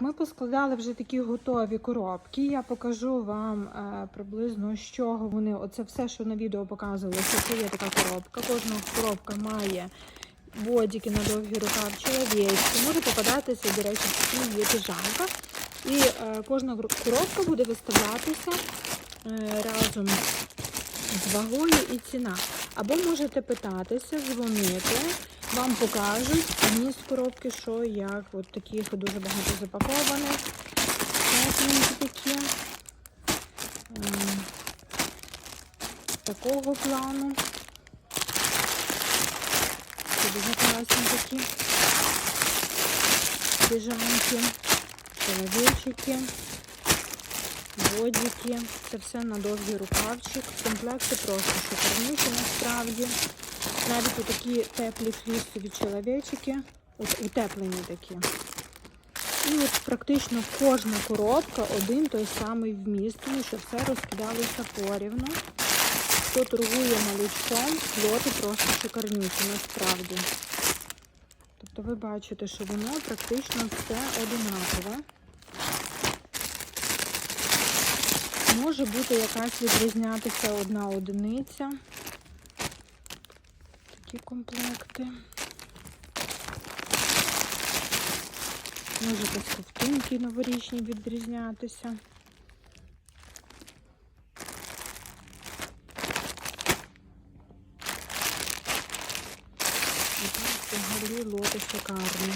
Ми поскладали вже такі готові коробки. Я покажу вам е, приблизно з чого вони. Оце все, що на відео показували, що це є така коробка. Кожна коробка має бодіки на довгі рукав чоловічки. Може попадатися, до речі, такі є піжамка. І е, кожна коробка буде виставлятися е, разом з вагою і ціна. Або можете питатися, дзвонити, вам покажуть вміст коробки, що як. От таких дуже багато запакованих. Такі. Ем, Такого плану. Це дуже класні такі піжамки, чоловічики, бодіки. Це все на довгий рукавчик. Комплекти просто шикарніші насправді. Навіть такі теплі флісові чоловічики, утеплені такі. І от практично кожна коробка один той самий вміст, тому що все розкидалося порівну. Хто торгує малючком, лоти просто шикарніші насправді. Тобто ви бачите, що воно практично все одинакове. Може бути якась відрізнятися одна одиниця. Такі комплекти. Може якісь ковтинки новорічні відрізнятися. І тут взагалі лоти шикарні.